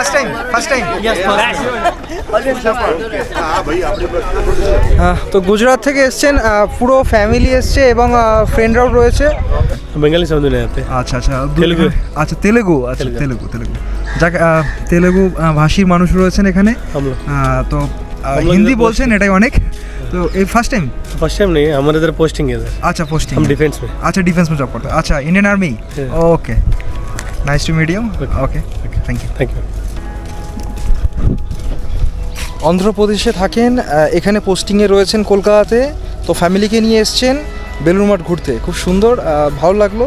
Check करवाना हमारा time first time first time हाँ भाई आपने তো গুজরাট থেকে এসছেন আহ, পুরো ফ্যামিলি এসছে এবং ফ্রেন্ডরাও রয়েছে बंगाली समझ नहीं आते আচ্ছা আচ্ছা তেলেগু। আচ্ছা তেলেগু আচ্ছা তেলেগু তেলেগু যাক আহ, তেলেগু আহ, ভাষীর মানুষ রয়েছেন এখানে हम लोग আহ, তো আহ, हम लोग হিন্দি इधर বলছেন এটাই অনেক তো এই ফার্স্ট টাইম फर्स्ट टाइम नहीं हमारे इधर पोस्टिंग है इधर আচ্ছা পোস্টিং हम डिफेंस में আচ্ছা ডিফেন্স में জব করতে हो। আচ্ছা Indian army Yeah. Okay nice to meet you okay thank you thank you অন্ধ্রপ্রদেশে থাকেন এখানে পোস্টিংয়ে রয়েছেন কলকাতাতে। তো ফ্যামিলিকে নিয়ে এসছেন বেলুর মাঠ ঘুরতে। খুব সুন্দর ভালো লাগল।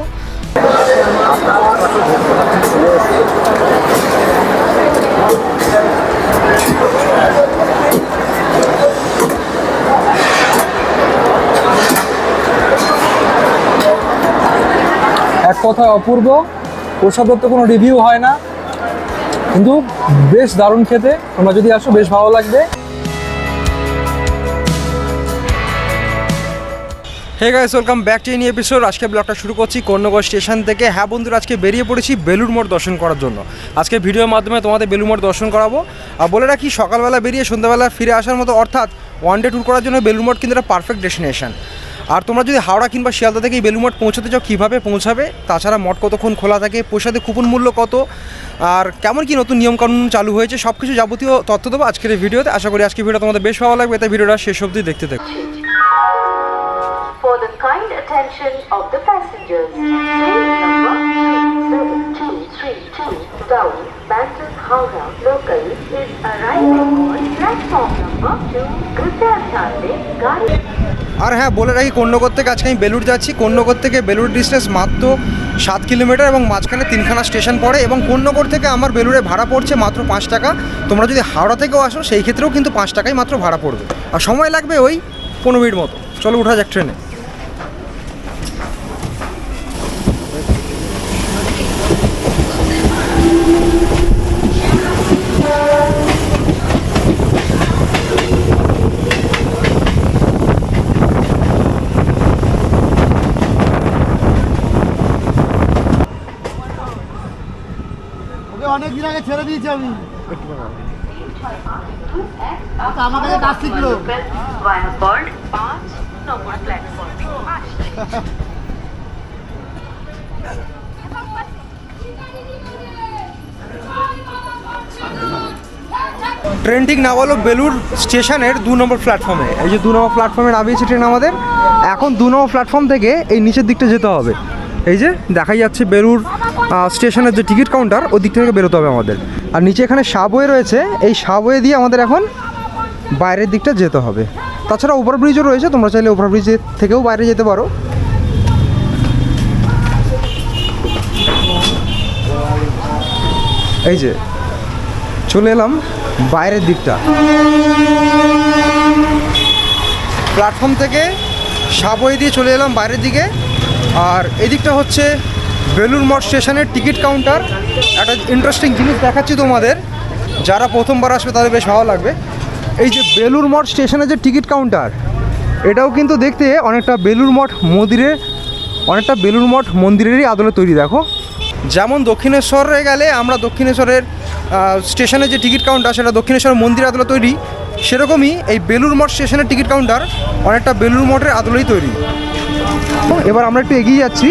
এক কথা অপূর্ব। প্রসাদের তো কোনো রিভিউ হয় না। কিন্তু বেশ দারুণ খেতে। তোমরা যদি আসো, বেশ ভালো লাগবে। Hey guys welcome back to any episode আজকে ব্লগটা শুরু করছি কর্ণগড় স্টেশন থেকে। হ্যাঁ বন্ধুরা, আজকে বেরিয়ে পড়েছি বেলুর মঠ দর্শন করার জন্য। আজকে ভিডিওর মাধ্যমে তোমাদের বেলুর মঠ দর্শন করাবো। আর বলে রাখি, সকালবেলা বেরিয়ে সন্ধ্যাবেলা ফিরে আসার মতো অর্থাৎ ওয়ান ডে ট্যুর করার জন্য বেলুর মঠ কিন্তু একটা পারফেক্ট ডেস্টিনেশন আর তোমরা যদি হাওড়া কিংবা শিয়ালদা থেকে এই বেলুর মঠ পৌঁছতে চাও কীভাবে পৌঁছাবে? তাছাড়া মঠ কতক্ষণ খোলা থাকে প্রসাদে কুপন মূল্য কত আর কেমন কি নতুন নিয়মকানুন চালু হয়েছে সব কিছু যাবতীয় তথ্য দেবো আজকের এই ভিডিওতে। আশা করি আজকের ভিডিও তোমাদের বেশ ভালো লাগবে তাই ভিডিওটা শেষ অবধি দেখতে থাকো। For the kind attention of the passengers, train number 37232 down Bantam Howrah local is arriving on platform number 2 Gujarat Gari. আর হ্যাঁ বলে রাখি, কন্যগর থেকে আজকে আমি বেলুড় যাচ্ছি। কন্যগর থেকে বেলুড় ডিস্টেন্স মাত্র সাত কিলোমিটার এবং মাঝখানে তিনখানা স্টেশন পড়ে এবং কন্যগর থেকে আমার বেলুড়ে ভাড়া পড়ছে মাত্র পাঁচ টাকা। তোমরা যদি হাওড়া থেকেও আসো, সেই ক্ষেত্রেও কিন্তু পাঁচ টাকাই মাত্র ভাড়া পড়বে। আর সময় লাগবে ওই পনেরো মিনিট মতো। চলো, উঠা যাক ট্রেনে ওকে অনেক দিন আগে ছেড়ে দিয়েছি আমি। আমার কাজ শিখলো Via board 5 number platform. Train ঠিক নামালো বেলুর স্টেশনের দু নম্বর প্ল্যাটফর্মে এই যে দু নম্বর প্ল্যাটফর্মে নামিয়েছে ট্রেন আমাদের। এখন দু নম্বর প্ল্যাটফর্ম থেকে এই নিচের দিকটা যেতে হবে। এই যে দেখাই যাচ্ছে বেলুর স্টেশনের যে টিকিট কাউন্টার ওই থেকে বেরোতে হবে আমাদের। আর নিচে এখানে সাবওয়ে রয়েছে, এই সাবওয়ে দিয়ে আমাদের এখন বাইরের দিকটা যেতে হবে। তাছাড়া ওভারব্রিজও রয়েছে, তোমরা চাইলে ওভারব্রিজ থেকেও বাইরে যেতে পারো। এই যে, চলে এলাম বাইরের দিকটা। প্ল্যাটফর্ম থেকে সাবওয়ে দিয়ে চলে এলাম বাইরের দিকে। আর এদিকটা হচ্ছে বেলুর মঠ স্টেশনের টিকিট কাউন্টার। একটা ইন্টারেস্টিং জিনিস দেখাচ্ছি তোমাদের। যারা প্রথমবার আসবে তাদের বেশ ভালো লাগবে। এই যে বেলুর মঠ স্টেশনের যে টিকিট কাউন্টার এটাও কিন্তু দেখতে অনেকটা বেলুর মঠ মন্দিরের অনেকটা বেলুর মঠ মন্দিরেরই আদলে তৈরি দেখো। যেমন দক্ষিণেশ্বরে গেলে আমরা দক্ষিণেশ্বরের আহ, স্টেশনের যে টিকিট কাউন্টার সেটা দক্ষিণেশ্বর মন্দির আদলে তৈরি। সেরকমই এই বেলুর মঠ স্টেশনের টিকিট কাউন্টার অনেকটা বেলুর মঠের আদলেই তৈরি। এবার আমরা একটু এগিয়ে যাচ্ছি।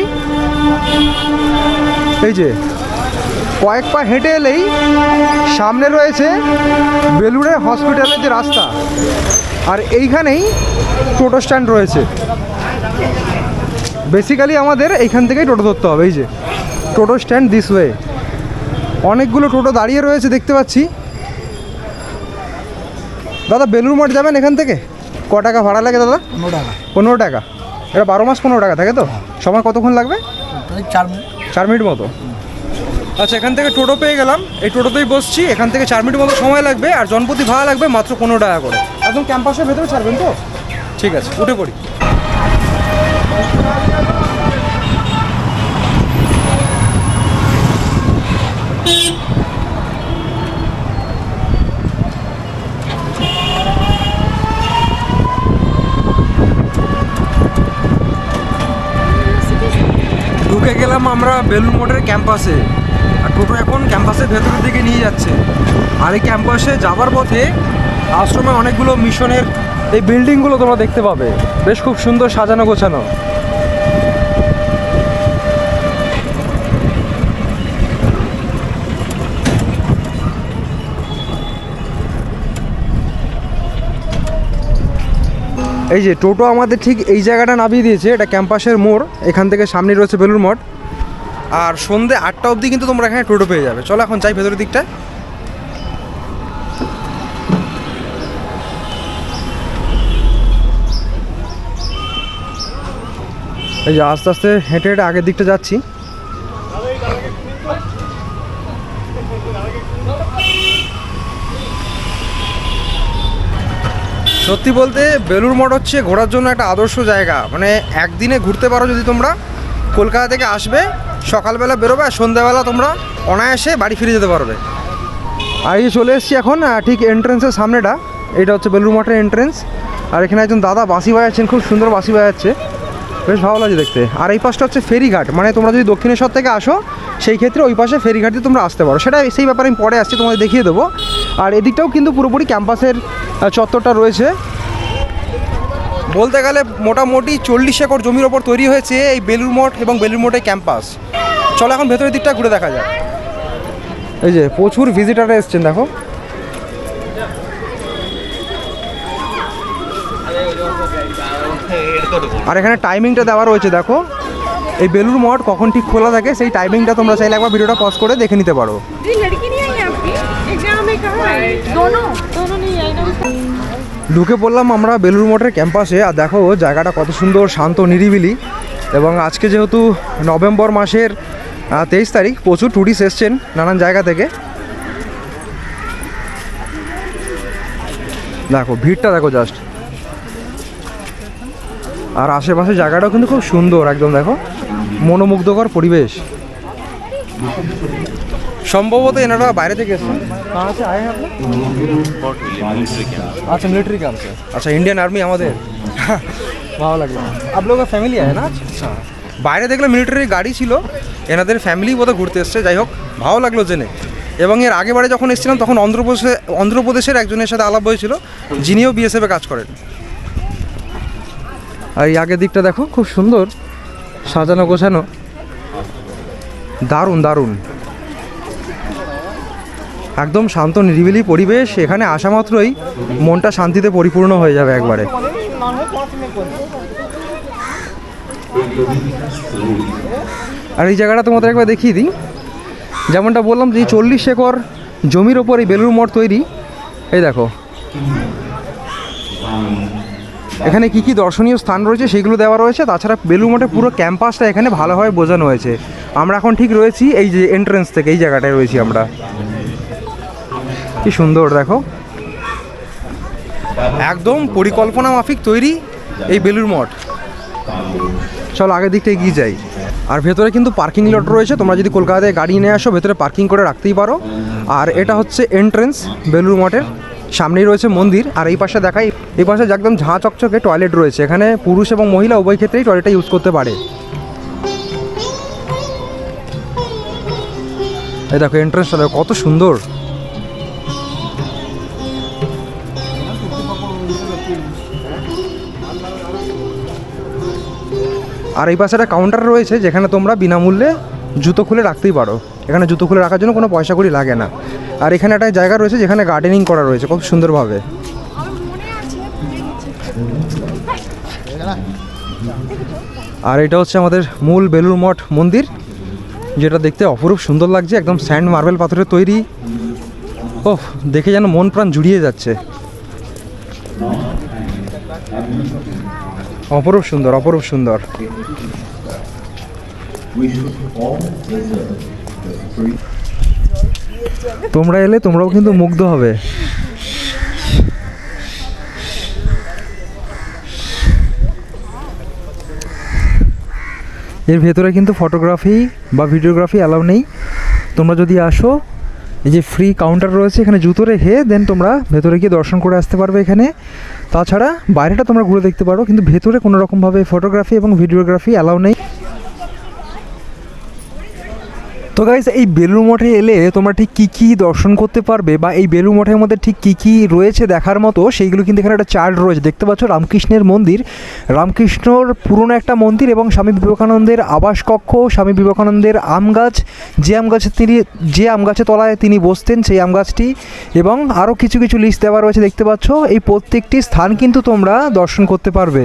এই যে কয়েক পা হেঁটে এলেই সামনে রয়েছে বেলুড়ে হসপিটালের যে রাস্তা। আর এইখানেই টোটো স্ট্যান্ড রয়েছে। বেসিক্যালি আমাদের এইখান থেকেই টোটো ধরতে হবে এই যে। টোটো স্ট্যান্ড দিস ওয়ে অনেকগুলো টোটো দাঁড়িয়ে রয়েছে দেখতে পাচ্ছি। দাদা বেলুর মঠ যাবেন এখান থেকে? ক টাকা ভাড়া লাগে দাদা? পনেরো টাকা। পনেরো টাকা। এটা বারো মাস পনেরো টাকা থাকে তো? সময় কতক্ষণ লাগবে? চার মিনিট। চার মিনিট মতো। আচ্ছা এখান থেকে টোটো পেয়ে গেলাম। এই টোটোতেই বসছি। এখান থেকে চার মিনিট মতো সময় লাগবে। আর জনপতি ভাড়া লাগবে মাত্র পনেরো টাকা করে। একদম ক্যাম্পাসের ভেতরে ছাড়বেন তো? ঠিক আছে উঠে পড়ি ঢুকে গেলাম আমরা বেলুন মোড়ের ক্যাম্পাসে আর টোটো এখন ক্যাম্পাসের ভেতরের দিকে নিয়ে যাচ্ছে। আর এই ক্যাম্পাসে যাওয়ার পথে আশ্রমে অনেকগুলো মিশনের এই বিল্ডিংগুলো তোমরা দেখতে পাবে। বেশ খুব সুন্দর সাজানো গোছানো। এই যে টোটো আমাদের ঠিক এই জায়গাটা নামিয়ে দিয়েছে। এটা ক্যাম্পাসের মোড়। এখান থেকে সামনে রয়েছে বেলুর মঠ। আর সন্ধে আটটা অবধি কিন্তু তোমরা এখানে টোটো পেয়ে যাবে। চলো এখন যাই ভেতরের দিকটা এই যে আস্তে আস্তে হেঁটে হেঁটে আগের দিকটা যাচ্ছি। সত্যি বলতে বেলুর মঠ হচ্ছে ঘোরার জন্য একটা আদর্শ জায়গা। মানে একদিনে ঘুরতে পারো যদি তোমরা, কলকাতা থেকে আসবে সকালবেলা বেরোবে আর সন্ধ্যাবেলা তোমরা অনায়াসে বাড়ি ফিরে যেতে পারবে। আর এই চলে এসেছি এখন ঠিক এন্ট্রেন্সের সামনেটা, এটা হচ্ছে বেলুর মঠের এন্ট্রেন্স আর এখানে একজন দাদা বাঁশি বাজাচ্ছেন, খুব সুন্দর বাঁশি বাজাচ্ছে। বেশ ভালো লাগছে দেখতে। আর এই পাশটা হচ্ছে ফেরিঘাট মানে তোমরা যদি দক্ষিণেশ্বর থেকে আসো, সেই ক্ষেত্রে ওই পাশে ফেরিঘাট দিয়ে তোমরা আসতে পারো। সেটা সেই ব্যাপারে আমি পরে আসছি, তোমাদের দেখিয়ে দেবো। আর এদিকটাও কিন্তু পুরোপুরি ক্যাম্পাসের চত্বরটা রয়েছে। বলতে গেলে মোটামুটি চল্লিশ একর জমির ওপর তৈরি হয়েছে এই বেলুর মঠ এবং বেলুর মঠের ক্যাম্পাস। চলো এখন ভেতরের দিকটা ঘুরে দেখা যাক। এই যে প্রচুর ভিজিটার এসছেন দেখো। আর এখানে টাইমিংটা দেওয়া রয়েছে দেখো। এই বেলুর মঠ কখন ঠিক খোলা থাকে সেই টাইমিংটা তোমরা চাইলে একবার ভিডিওটা পজ করে দেখে নিতে পারো। ঢুকে পড়লাম আমরা বেলুর মঠের ক্যাম্পাসে। আর দেখো, জায়গাটা কত সুন্দর, শান্ত, নিরিবিলি। এবং আজকে যেহেতু নভেম্বর মাসের তেইশ তারিখ, প্রচুর ট্যুরিস্ট এসছেন নানান জায়গা থেকে। দেখো, ভিড়টা দেখো জাস্ট আর আশেপাশে জায়গাটাও কিন্তু খুব সুন্দর, একদম দেখো। মনোমুগ্ধকর পরিবেশ। সম্ভবত এনারা বাইরে থেকে এসছেন কাহা সে আয়ে হ্যাঁ अच्छा मिलिट्री कैंप से अच्छा इंडियन आर्मी আমাদের ভালো লাগলো आप लोग का फैमिली है ना अच्छा বাইরে দেখলাম মিলিটারি গাড়ি ছিল এনাদের ফ্যামিলি বোধহয় ঘুরতে এসছে যাই হোক ভালো লাগলো জেনে এবং এর আগেবারে যখন এসেছিলাম তখন অন্ধ্রপ্রদেশে অন্ধ্রপ্রদেশের একজনের সাথে আলাপ হয়েছিল যিনিও বিএসএফে কাজ করেন আর এই আগের দিকটা দেখো খুব সুন্দর সাজানো গোছানো দারুণ দারুণ একদম শান্ত, নিরিবিলি পরিবেশ, এখানে আসা মাত্রই মনটা শান্তিতে পরিপূর্ণ হয়ে যাবে একবারে। আর এই জায়গাটা তোমাদের একবার দেখিয়ে দিই। যেমনটা বললাম, যে চল্লিশ একর জমির ওপর এই বেলুর মঠ তৈরি। এই দেখো। এখানে কি কি দর্শনীয় স্থান রয়েছে সেগুলো দেওয়া রয়েছে। তাছাড়া বেলুর মঠে পুরো ক্যাম্পাসটা এখানে ভালোভাবে বোঝানো হয়েছে। আমরা এখন ঠিক রয়েছি এই যে এন্ট্রেন্স থেকে, এই জায়গাটায় রয়েছি আমরা। কি সুন্দর, দেখো। একদম পরিকল্পনা মাফিক তৈরি এই বেলুর মঠ। চল আগের দিকটা এগিয়ে যাই। আর ভেতরে কিন্তু পার্কিং লট রয়েছে, তোমরা যদি কলকাতায় গাড়ি নিয়ে আসো, ভেতরে পার্কিং করে রাখতেই পারো। আর এটা হচ্ছে এন্ট্রেন্স বেলুর মঠের। সামনেই রয়েছে মন্দির, আর এই পাশে দেখাই, এই পাশে একদম ঝাঁ চকচকে টয়লেট রয়েছে। এখানে পুরুষ এবং মহিলা উভয় ক্ষেত্রেই টয়লেটটা ইউজ করতে পারে। এই দেখো এন্ট্রেন্সটা দেখো কত সুন্দর। আর এই পাশে একটা কাউন্টার রয়েছে যেখানে তোমরা বিনামূল্যে জুতো খুলে রাখতেই পারো। এখানে জুতো খুলে রাখার জন্য কোনো পয়সা করি লাগে না। আর এখানে একটা জায়গা রয়েছে যেখানে গার্ডেনিং করা রয়েছে, খুব সুন্দরভাবে। আর এটা হচ্ছে আমাদের মূল বেলুর মঠ মন্দির, যেটা দেখতে অপরূপ সুন্দর লাগছে, একদম স্যান্ড মার্বেল পাথরের তৈরি। ওহ, দেখে যেন মন প্রাণ জুড়িয়ে যাচ্ছে। অপরূপ সুন্দর অপরূপ সুন্দর। তোমরা এলে তোমরাও কিন্তু মুগ্ধ হবে। এর ভেতরে কিন্তু ফটোগ্রাফি বা ভিডিওগ্রাফি অ্যালাউ নেই। তোমরা যদি আসো এই যে ফ্রি কাউন্টার রয়েছে, এখানে জুতো রেখে দেন তোমরা ভেতরে গিয়ে দর্শন করে আসতে পারবে এখানে। তাছাড়া বাইরেটা তোমরা ঘুরে দেখতে পারো, কিন্তু ভেতরে কোনো রকমভাবে ফটোগ্রাফি এবং ভিডিওগ্রাফি অ্যালাউ নেই। তো গাইজ এই বেলুর মঠে এলে তোমরা ঠিক কী কী দর্শন করতে পারবে বা এই বেলুর মঠের মধ্যে ঠিক কী কী রয়েছে দেখার মতো, সেইগুলো কিন্তু এখানে একটা চার্ট রয়েছে। দেখতে পাচ্ছ রামকৃষ্ণের মন্দির। রামকৃষ্ণর পুরনো একটা মন্দির এবং স্বামী বিবেকানন্দের আবাস কক্ষ, স্বামী বিবেকানন্দের আম গাছ, যে আম গাছে তিনি, যে আম গাছের তলায় তিনি বসতেন সেই আম গাছটি এবং আরও কিছু কিছু লিস্ট দেওয়া রয়েছে, দেখতে পাচ্ছ। এই প্রত্যেকটি স্থান কিন্তু তোমরা দর্শন করতে পারবে।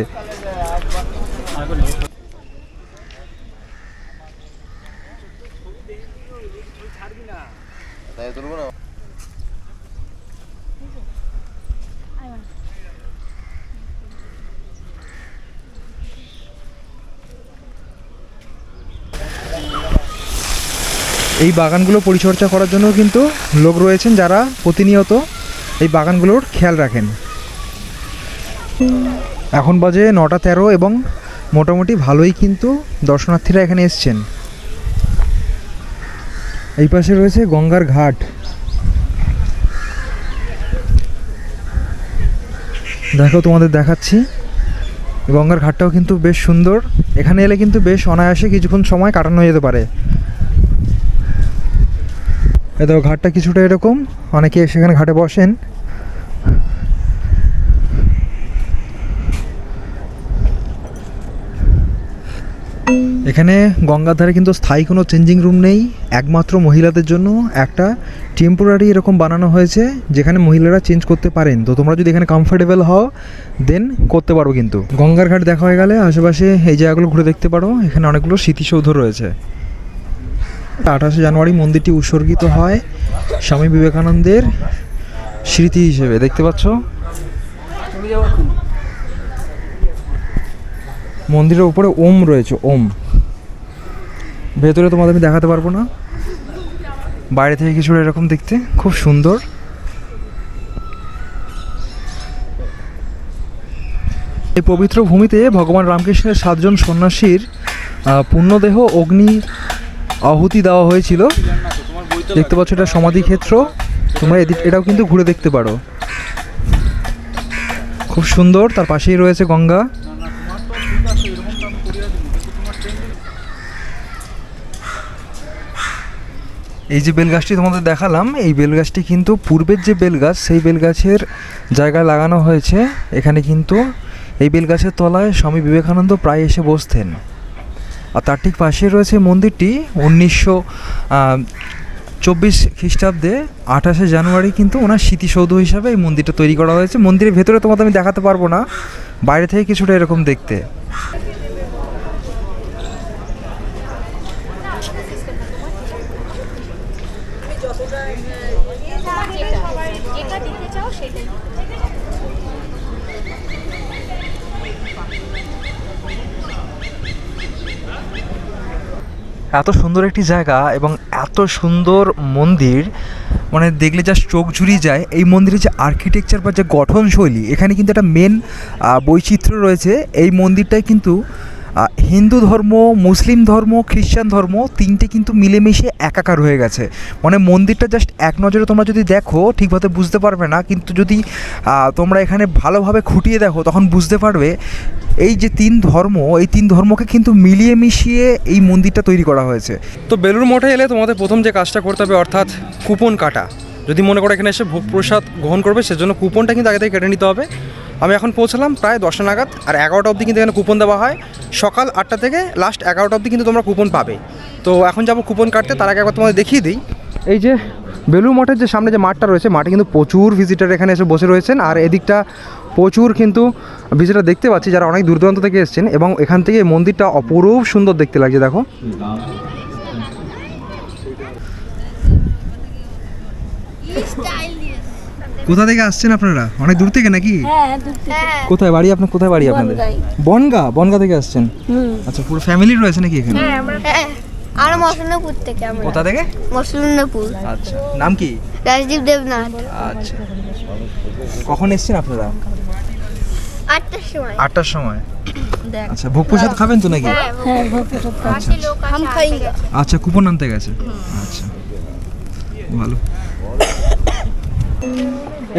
এই বাগানগুলো পরিচর্যা করার জন্য কিন্তু লোক রয়েছেন যারা প্রতিনিয়ত এই বাগানগুলোর খেয়াল রাখেন। এখন বাজে নটা তেরো এবং মোটামুটি ভালোই কিন্তু দর্শনার্থীরা এখানে এসছেন। এই পাশে রয়েছে গঙ্গার ঘাট। দেখো তোমাদের দেখাচ্ছি। গঙ্গার ঘাটটাও কিন্তু বেশ সুন্দর। এখানে এলে কিন্তু বেশ অনায়াসে কিছুক্ষণ সময় কাটানো যেতে পারে। এ দেখো, ঘাটটা কিছুটা এরকম। অনেকে সেখানে ঘাটে বসেন। এখানে গঙ্গার ধারে কিন্তু স্থায়ী কোনো চেঞ্জিং রুম নেই, একমাত্র মহিলাদের জন্য। একটা টেম্পোরারি এরকম বানানো হয়েছে, যেখানে মহিলারা চেঞ্জ করতে পারেন। তো তোমরা যদি এখানে কমফোর্টেবল হও দেন করতে পারো কিন্তু। গঙ্গার ঘাট দেখা হয়ে গেলে আশেপাশে এই জায়গাগুলো ঘুরে দেখতে পারো। এখানে অনেকগুলো স্মৃতিসৌধ রয়েছে। আঠাশে জানুয়ারি মন্দিরটি উৎসর্গিত হয় স্বামী বিবেকানন্দের স্মৃতি হিসেবে, দেখতে পাচ্ছ? মন্দিরের উপরে ওম রয়েছে, ওম। ভেতরে তোমাদের আমি দেখাতে পারব না। বাইরে থেকে কিছুটা এরকম দেখতে, খুব সুন্দর। এই পবিত্র ভূমিতে ভগবান রামকৃষ্ণের সাতজন সন্ন্যাসীর পুণ্যদেহ, অগ্নি আহুতি দেওয়া হয়েছিল। দেখতে পাচ্ছ এটা সমাধি ক্ষেত্র। তোমরা এটাও কিন্তু ঘুরে দেখতে পারো। খুব সুন্দর, তার পাশেই রয়েছে গঙ্গা। এই যে বেলগাছটি তোমাদের দেখালাম, এই বেলগাছটি কিন্তু পূর্বের যে বেলগাছ, সেই বেলগাছের জায়গায় লাগানো হয়েছে। এখানে কিন্তু এই বেলগাছের তলায় স্বামী বিবেকানন্দ প্রায় এসে বসতেন। আর তার ঠিক পাশে রয়েছে মন্দিরটি উনিশশো চব্বিশ খ্রিস্টাব্দে আঠাশে জানুয়ারি কিন্তু ওনার স্মৃতিসৌধ হিসাবে এই মন্দিরটা তৈরি করা হয়েছে। মন্দিরের ভেতরে তোমাকে আমি দেখাতে পারব না। বাইরে থেকে কিছুটা এরকম দেখতে যেটা দিতে চাও সেটাই এত সুন্দর একটি জায়গা এবং এত সুন্দর মন্দির মানে দেখলে যা চোখ ঝুরিয়ে যায়। এই মন্দিরের যে আর্কিটেকচার বা যে গঠনশৈলী, এখানে কিন্তু একটা মেন বৈচিত্র্য রয়েছে। এই মন্দিরটাই কিন্তু হিন্দু ধর্ম, মুসলিম ধর্ম খ্রিস্টান ধর্ম তিনটে কিন্তু মিলেমিশে একাকার হয়ে গেছে। মানে মন্দিরটা জাস্ট এক নজরে তোমরা যদি দেখো, ঠিকভাবে বুঝতে পারবে না, কিন্তু যদি তোমরা এখানে ভালোভাবে খুঁটিয়ে দেখো, তখন বুঝতে পারবে এই যে তিন ধর্ম, এই তিন ধর্মকে কিন্তু মিলিয়ে মিশিয়ে এই মন্দিরটা তৈরি করা হয়েছে। তো বেলুর মঠে এলে তোমাদের প্রথম যে কাজটা করতে হবে, অর্থাৎ কুপন কাটা। যদি মনে করো এখানে এসে ভোগ প্রসাদ গ্রহণ করবে, সেজন্য কুপনটা কিন্তু আগে থেকে কেটে নিতে হবে। আমি এখন পৌঁছলাম প্রায় দশটা নাগাদ, আর এগারোটা অবধি কিন্তু এখানে কুপন দেওয়া হয়। সকাল আটটা থেকে লাস্ট এগারোটা অবধি কিন্তু তোমরা কুপন পাবে। তো এখন যাব কুপন কাটতে, তার আগে একবার তোমাদের দেখিয়ে দিই। এই যে বেলুর মঠের যে সামনে যে মাঠটা রয়েছে, মাঠে কিন্তু প্রচুর ভিজিটার এখানে এসে বসে রয়েছেন। আর এদিকটা প্রচুর কিন্তু ভিজিটার দেখতে পাচ্ছি, যারা অনেক দূর দূরান্ত থেকে এসেছেন। এবং এখান থেকে মন্দিরটা অপরূপ সুন্দর দেখতে লাগছে, দেখো। কোথা থেকে আসছেন আপনারা? অনেক দূর থেকে নাকি? হ্যাঁ কোথায় বাড়ি আপনার কোথায় বাড়ি আপনাদের? বনগা? বনগা থেকে আসছেন? আচ্ছা পুরো ফ্যামিলি রয়েছে নাকি এখানে? হ্যাঁ আমরা মসলনপুর থেকে আমরা। কোথা থেকে? মসলনপুর আচ্ছা নাম কি? রাজদীপ দেবনাথ। আচ্ছা। কখন এসছেন আপনারা? আটটার সময়। আটটার সময়? আচ্ছা ভোগ প্রসাদ খাবেন তো নাকি? হ্যাঁ আচ্ছা কুপন আনতে গেছে। আচ্ছা। ভালো।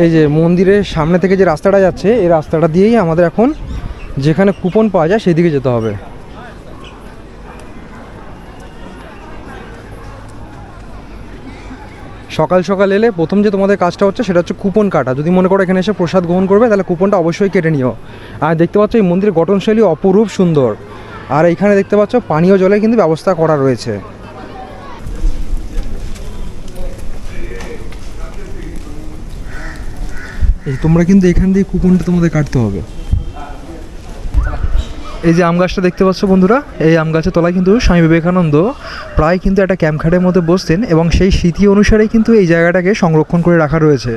এই যে মন্দিরের সামনে থেকে যে রাস্তাটা যাচ্ছে, এই রাস্তাটা দিয়েই আমাদের এখন যেখানে কুপন পাওয়া যায় সেদিকে যেতে হবে। সকাল সকাল এলে প্রথম যে তোমাদের কাজটা হচ্ছে সেটা হচ্ছে কুপন কাটা। যদি মনে করো এখানে এসে প্রসাদ গ্রহণ করবে, তাহলে কুপনটা অবশ্যই কেটে নিও। আর দেখতে পাচ্ছ এই মন্দিরের গঠনশৈলী অপরূপ সুন্দর। আর এখানে দেখতে পাচ্ছ পানীয় জলের কিন্তু ব্যবস্থা করা রয়েছে। তোমরা কিন্তু এখান দিয়ে কুপনটা তোমাদের কাটতে হবে। এই যে আম গাছটা দেখতে পাচ্ছ বন্ধুরা, এই আম গাছের তলায় কিন্তু স্বামী বিবেকানন্দ প্রায় কিন্তু একটা ক্যাম্প খাটের মধ্যে বসতেন এবং সেই স্মৃতি অনুসারে কিন্তু এই জায়গাটাকে সংরক্ষণ করে রাখা রয়েছে।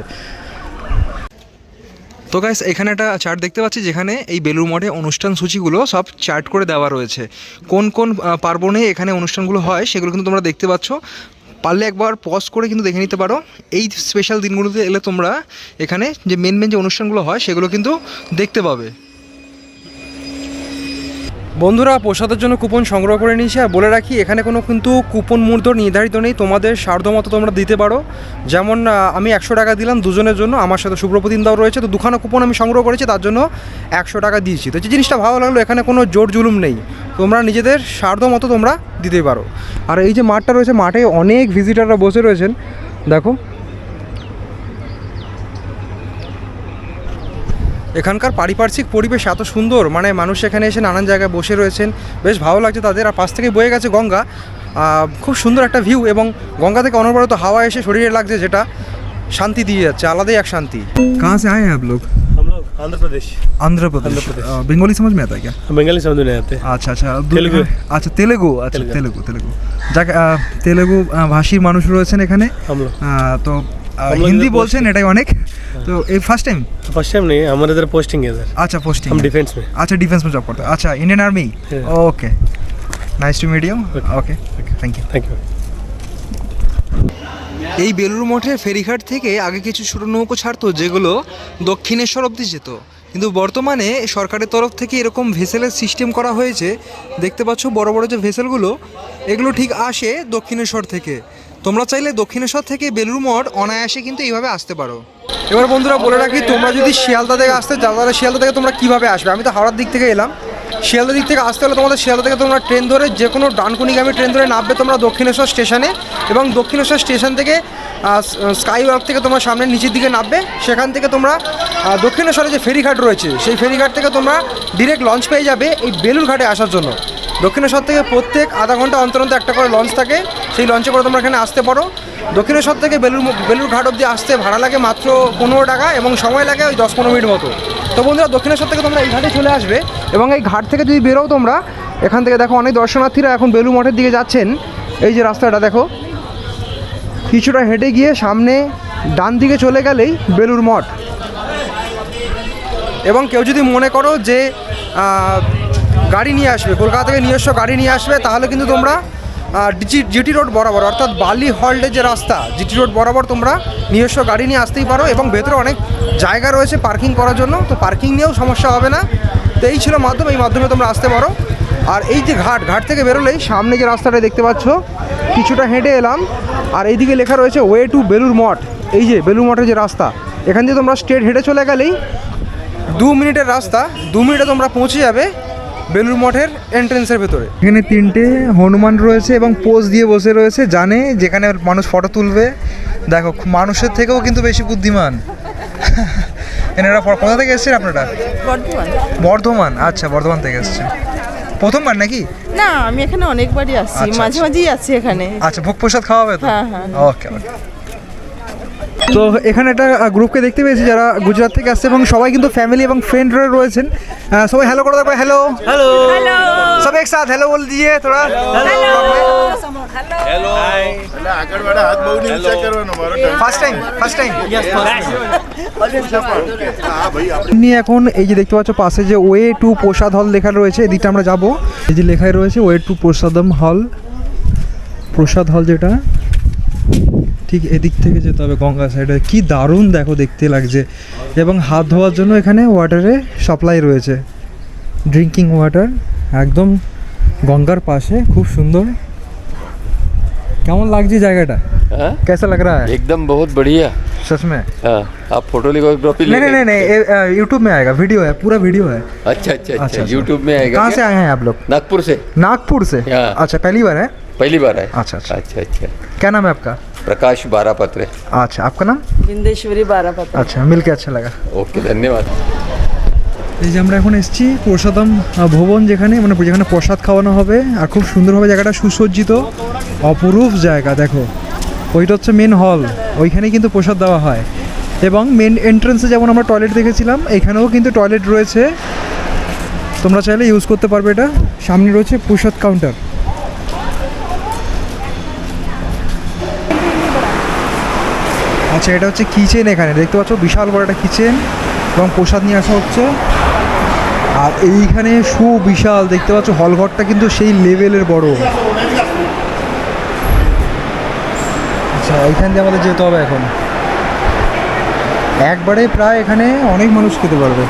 তো গাইস এখানে একটা চার্ট দেখতে পাচ্ছি যেখানে এই বেলুর মঠে অনুষ্ঠান সূচিগুলো সব চার্ট করে দেওয়া রয়েছে। কোন কোন পার্বণে এখানে অনুষ্ঠানগুলো হয় সেগুলো কিন্তু তোমরা দেখতে পাচ্ছ। পারলে একবার পজ করে কিন্তু দেখে নিতে পারো। এই স্পেশাল দিনগুলোতে এলে তোমরা এখানে যে মেন মেন যে অনুষ্ঠানগুলো হয়, সেগুলো কিন্তু দেখতে পাবে। বন্ধুরা, প্রসাদের জন্য কুপন সংগ্রহ করে নিয়েছি আর বলে রাখি, এখানে কোনো কিন্তু কুপন মূল্য নির্ধারিত নেই। তোমাদের সাধ্য মতো তোমরা দিতে পারো। যেমন আমি একশো টাকা দিলাম দুজনের জন্য, আমার সাথে সুব্রপতিন দাও রয়েছে, তো দুখানা কুপন আমি সংগ্রহ করেছি, তার জন্য একশো টাকা দিয়েছি। তো যে জিনিসটা ভালো লাগল, এখানে কোনো জোর জুলুম নেই। তোমরা নিজেদের সাধ্য মতো তোমরা দিতে পারো। আর এই যে মাঠটা রয়েছে, মাঠে অনেক ভিজিটাররা বসে রয়েছেন। দেখো এখানকার পারিপার্শ্বিক পরিবেশ এত সুন্দর মানে মানুষ এখানে এসে নানান জায়গায় বসে রয়েছেন বেশ ভালো লাগছে তাদের আর পাশ থেকে বয়ে গেছে গঙ্গা আহ, খুব সুন্দর একটা ভিউ এবং গঙ্গা থেকে অনবরত হাওয়া এসে শরীরে লাগছে যেটা শান্তি দিয়ে যাচ্ছে আলাদাই এক শান্তি কাহা সে আয়ে आप लोग हम लोग आंध्र प्रदेश आंध्र प्रदेश बंगाली समझ में आता है क्या बंगाली समझ में नहीं आते আচ্ছা আচ্ছা তেলেগু। আচ্ছা তেলেগু আচ্ছা তেলেগু। তেলেগু তেলেগু যাক আহ, তেলেগু আহ, ভাষীর মানুষ রয়েছেন এখানে हम लोग আহ, তো আহ, हम लोग হিন্দি इधर বলছেন এটাই অনেক তো এই ফার্স্ট টাইম फर्स्ट टाइम नहीं हमारे इधर पोस्टिंग है इधर अच्छा पोस्टिंग हम डिफेंस में अच्छा डिफेंस में जॉब करते हो अच्छा Indian army Yeah. Okay nice to meet you okay thank you thank you এই বেলুর মঠের ফেরিঘাট থেকে আগে কিছু ছোটো নৌকো ছাড়তো যেগুলো দক্ষিণেশ্বর অবধি যেত কিন্তু বর্তমানে সরকারের তরফ থেকে এরকম ভেসেলের সিস্টেম করা হয়েছে দেখতে পাচ্ছ বড় বড় যে ভেসেলগুলো এগুলো ঠিক আসে দক্ষিণেশ্বর থেকে তোমরা চাইলে দক্ষিণেশ্বর থেকে বেলুর মঠ অনায়াসে কিন্তু এইভাবে আসতে পারো। এবার বন্ধুরা বলে রাখি, তোমরা যদি শিয়ালদা থেকে আসতে যাও, তাহলে শিয়ালদা থেকে তোমরা কীভাবে আসবে? আমি তো হাওড়ার দিক থেকে এলাম। শিয়ালদা দিক থেকে আসতে হলে তোমাদের শিয়ালদা থেকে তোমরা ট্রেন ধরে যে কোনো ডানকুনিগামী ট্রেন ধরে নামবে তোমরা দক্ষিণেশ্বর স্টেশনে এবং দক্ষিণেশ্বর স্টেশন থেকে স্কাই ওয়ার্ক থেকে তোমরা সামনে নিচের দিকে নামবে। সেখান থেকে তোমরা দক্ষিণেশ্বরে যে ফেরিঘাট রয়েছে, সেই ফেরিঘাট থেকে তোমরা ডিরেক্ট লঞ্চ পেয়ে যাবে এই বেলুর ঘাটে আসার জন্য। দক্ষিণেশ্বর থেকে প্রত্যেক আধা ঘণ্টা অন্তর অন্তর একটা করে লঞ্চ থাকে। সেই লঞ্চে করে তোমরা এখানে আসতে পারো। দক্ষিণেশ্বর থেকে বেলুর বেলুর ঘাট অবধি আসতে ভাড়া লাগে মাত্র পনেরো টাকা এবং সময় লাগে ওই দশ পনেরো মিনিট মতো। তো বন্ধুরা, দক্ষিণেশ্বর থেকে তোমরা এই ঘাটে চলে আসবে এবং এই ঘাট থেকে যদি বেরোও তোমরা, এখান থেকে দেখো অনেক দর্শনার্থীরা এখন বেলু মঠের দিকে যাচ্ছেন। এই যে রাস্তাটা দেখো, কিছুটা হেঁটে গিয়ে সামনে ডান দিকে চলে গেলেই বেলুর মঠ। এবং কেউ যদি মনে করো যে গাড়ি নিয়ে আসবে, কলকাতা থেকে নিজস্ব গাড়ি নিয়ে আসবে, তাহলে কিন্তু তোমরা জিটি রোড বরাবর, অর্থাৎ বালি হল্টের যে রাস্তা, জিটি রোড বরাবর তোমরা নিজস্ব গাড়ি নিয়ে আসতেই পারো এবং ভেতরে অনেক জায়গা রয়েছে পার্কিং করার জন্য, তো পার্কিং নিয়েও সমস্যা হবে না। তো এই ছিল মাধ্যম, এই মাধ্যমে তোমরা আসতে পারো। আর এই যে ঘাট ঘাট থেকে বেরোলেই সামনে যে রাস্তাটা দেখতে পাচ্ছ, কিছুটা হেঁটে এলাম। আর এইদিকে লেখা রয়েছে ওয়ে টু বেলুর মঠ এই যে বেলুর মঠের যে রাস্তা, এখান দিয়ে তোমরা স্ট্রেট হেঁটে চলে গেলেই দু মিনিটের রাস্তা, দু মিনিটে তোমরা পৌঁছে যাবে। বেলুর মঠের এন্ট্রেন্সের ভেতরে। এখানে তিনটে হনুমান রয়েছে এবং পোজ দিয়ে বসে রয়েছে জানে যেখানে মানুষ ফটো তুলবে। দেখো মানুষের থেকেও কিন্তু বেশি বুদ্ধিমান। এনারা ফ- কোথা থেকে এসেছেন আপনারা? বর্ধমান। বর্ধমান আচ্ছা বর্ধমান থেকে এসেছেন। প্রথমবার নাকি? না আমি এখানে অনেকবারই আসছি আচ্ছা, মাঝে আচ্ছা। মাঝেই আছি এখানে। আচ্ছা ভোগ প্রসাদ খাওয়াবে তো? হ্যাঁ, হ্যাঁ। ওকে ওকে তো এখানে একটা গ্রুপকে দেখতে পেয়েছি যারা গুজরাট থেকে আসছে এবং সবাই কিন্তু ফ্যামিলি এবং ফ্রেন্ডরা রয়েছেন। সবাই হ্যালো করে দেখো হ্যালো হ্যালো সব এক সাথ হ্যালো বল দিয়ে তোরা। હેલો এখন এই যে দেখতে পাচ্ছ পাশে যে ওয়ে টু প্রসাদ হল লেখা রয়েছে এদিকটা আমরা যাব। এই যে লেখায় রয়েছে ওয়ে টু প্রসাদম হল প্রসাদ হল যেটা ঠিক এদিক থেকে যেতে হবে গঙ্গা সাইডে কি দারুণ দেখো দেখতে লাগছে এবং হাত ধোয়ার জন্য এখানে ওয়াটারে সাপ্লাই রয়েছে ড্রিঙ্কিং ওয়াটার একদম গঙ্গার পাশে খুব সুন্দর কেমন লাগছে জায়গাটা हाँ? कैसा लग रहा है एकदम बहुत बढ़िया सच में हाँ आप फोटोग्राफी नहीं नहीं नहीं नहीं यूट्यूब में आएगा वीडियो है पूरा वीडियो है अच्छा अच्छा अच्छा, अच्छा अच्छा। यूट्यूब में आएगा कहाँ से क्या? आए हैं आप लोग नागपुर से नागपुर से हाँ। अच्छा पहली बार है पहली बार आए अच्छा अच्छा अच्छा अच्छा क्या नाम है आपका प्रकाश बारह पत्र अच्छा आपका नाम बिंदेश्वरी बारह पता अच्छा मिलके अच्छा लगा ओके धन्यवाद এই যে আমরা এখন এসেছি প্রসাদম আহ, ভবন যেখানে মানে যেখানে প্রসাদ খাওয়ানো হবে আর খুব সুন্দরভাবে জায়গাটা সুসজ্জিত অপরূপ জায়গা দেখো ওইটা হচ্ছে মেন হল ওইখানেই কিন্তু প্রসাদ দেওয়া হয় এবং মেন এন্ট্রান্সে যেমন আমরা টয়লেট দেখেছিলাম এখানেও কিন্তু টয়লেট রয়েছে তোমরা চাইলে ইউজ করতে পারবে এটা সামনে রয়েছে প্রসাদ কাউন্টার আচ্ছা এটা হচ্ছে কিচেন এখানে। দেখতে পাচ্ছ, বিশাল বড় একটা কিচেন এবং প্রসাদ নিয়ে আসা হচ্ছে। আর এইখানে সুবিশাল, দেখতে পাচ্ছ, হলঘরটা কিন্তু সেই লেভেলের বড়। আচ্ছা এইখান দিয়ে আমাদের যেতে হবে এখন। একবারে প্রায় এখানে অনেক মানুষ খেতে পারবে।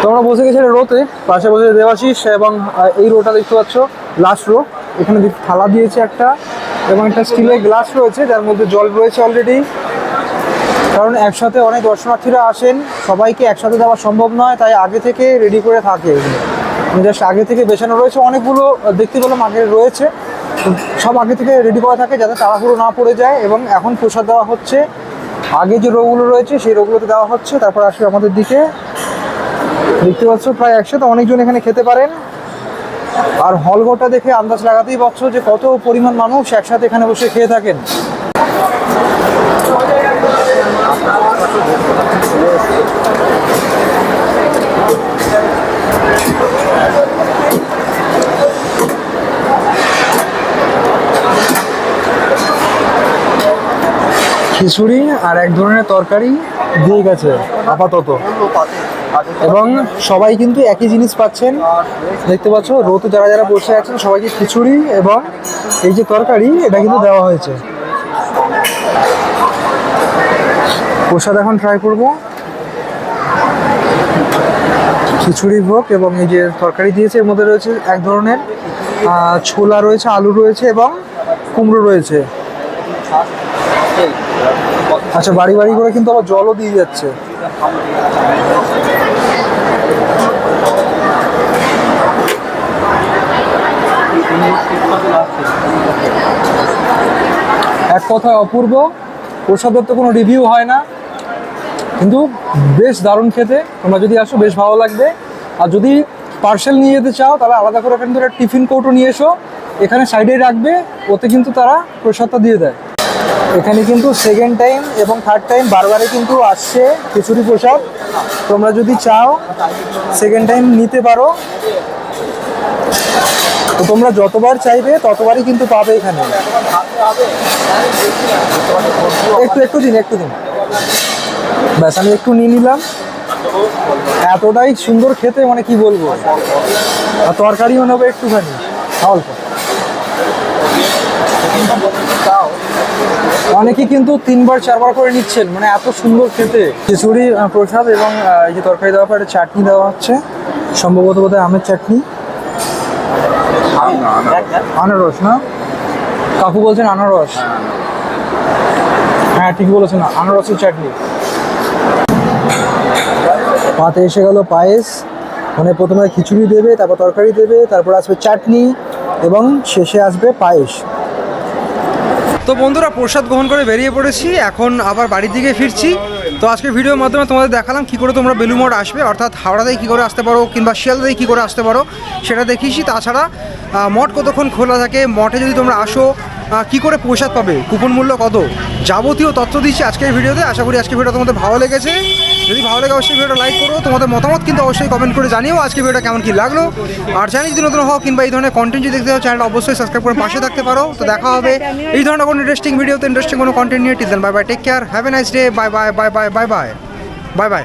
তো আমরা বসে গেছি রোতে, পাশে বসে দেবাশিস এবং এই রোটা দেখতে পাচ্ছ লাস্ট রো এখানে থালা দিয়েছে একটা এবং একটা স্টিলের গ্লাস রয়েছে, যার মধ্যে জল রয়েছে অলরেডি কারণ একসাথে অনেক দর্শনার্থীরা আসেন, সবাইকে একসাথে দেওয়া সম্ভব নয়, তাই আগে থেকে রেডি করে থাকে। জাস্ট আগে থেকে বেছানো রয়েছে, অনেকগুলো দেখতে পেলাম আগে রয়েছে। সব আগে থেকে রেডি করা থাকে, যাতে তাড়াহুড়ো না পড়ে যায়, এবং এখন প্রসাদ দেওয়া হচ্ছে। আগে যে রোগগুলো রয়েছে, সেই রোগগুলোতে দেওয়া হচ্ছে। তারপর আসবে আমাদের দিকে। দেখতে পাচ্ছ, প্রায় একসাথে অনেকজন এখানে খেতে পারেন। আর হলঘরটা দেখে আন্দাজ লাগাতেই পারছ যে কত পরিমাণ মানুষ একসাথে এখানে বসে খেয়ে থাকেন। খিচুড়ি আর এক ধরনের তরকারি দিয়ে গেছে, আপাতত। এবং সবাই কিন্তু একই জিনিস পাচ্ছেন। দেখতে পাচ্ছ, রোতে যারা যারা বসে আছেন, সবাইকে খিচুড়ি এবং এই যে তরকারি, এটা কিন্তু দেওয়া হয়েছে। প্রসাদ এখন ট্রাই করব। খিচুড়ি ভোগ এবং এই যে তরকারি দিয়েছে, এর মধ্যে রয়েছে এক ধরনের ছোলা রয়েছে, আলু রয়েছে এবং কুমড়ো রয়েছে। আচ্ছা বাড়ি বাড়ি করে কিন্তু আবার জলও দিয়ে যাচ্ছে। এক কথায় অপূর্ব। প্রসাদের তো কোনো রিভিউ হয় না। কিন্তু বেশ দারুণ খেতে। তোমরা যদি আসো, বেশ ভালো লাগবে। আর যদি পার্সেল নিয়ে যেতে চাও, তাহলে আলাদা করে এখানে একটা টিফিন কৌটো নিয়ে এসো। এখানে সাইডে রাখবে। ওতে কিন্তু তারা প্রসাদটা দিয়ে দেয়। এখানে কিন্তু সেকেন্ড টাইম এবং থার্ড টাইম বারবারে কিন্তু আসছে খিচুড়ি প্রসাদ। তোমরা যদি চাও সেকেন্ড টাইম নিতে পারো। তো তোমরা যতবার চাইবে, ততবারই কিন্তু পাবে এখানে। একটু একটু দিন একটু দিন। ব্যাস, আমি একটু নিয়ে নিলাম। এতটাই সুন্দর খেতে মানে কি বলব? আর তরকারিও নেব একটুখানি, অল্প। অনেকে কিন্তু তিনবার, চারবার করে নিচ্ছেন মানে এত সুন্দর খেতে। খিচুড়ি প্রসাদ এবং এই যে তরকারি দেওয়ার পরে চাটনি দেওয়া হচ্ছে। সম্ভবত বোধহয় আমের চাটনি। আনারস, না? কাকু বলছেন আনারস। হ্যাঁ ঠিক বলেছেন, আনারসের চাটনি। পাতে এসে গেল পায়েস মানে প্রথমে খিচুড়ি দেবে, তারপর তরকারি দেবে, তারপর আসবে চাটনি, এবং শেষে আসবে পায়েস। তো বন্ধুরা, প্রসাদ গ্রহণ করে বেরিয়ে পড়েছি, এখন আবার বাড়ির দিকে ফিরছি। তো আজকের ভিডিওর মাধ্যমে তোমাদের দেখালাম কী করে তোমরা বেলুমঠ আসবে, অর্থাৎ হাওড়াতেই কী করে আসতে পারো কিংবা শিয়ালদা থেকে কী করে আসতে পারো সেটা দেখিয়েছি। তাছাড়া মঠ কতক্ষণ খোলা থাকে, মঠে যদি তোমরা আসো কী করে প্রসাদ পাবে, কুপন মূল্য কত, যাবতীয় তথ্য দিচ্ছি আজকের ভিডিওতে আশা করি আজকের ভিডিও তোমাদের ভালো লেগেছে। যদি ভালো লাগে অবশ্যই ভিডিওটা লাইক করো। তোমাদের মতামত কিন্তু অবশ্যই কমেন্ট করে জানিও আজকে ভিডিওটা কেমন কি লাগল। আর চ্যানেল যদি নতুন হোক কিংবা এই ধরনের কন্টেন্ট যদি দেখতে হয় চ্যানেলটা অবশ্যই সাবস্ক্রাইব করে পাশে থাকতে পারো। তো দেখা হবে এই ধরনের কোনো ইন্টারেস্টিং ভিডিওতে ইন্টারেস্টিং কোনো কন্টেন্ট নিয়ে। Till bye bye take care have a nice day bye bye bye bye bye bye bye bye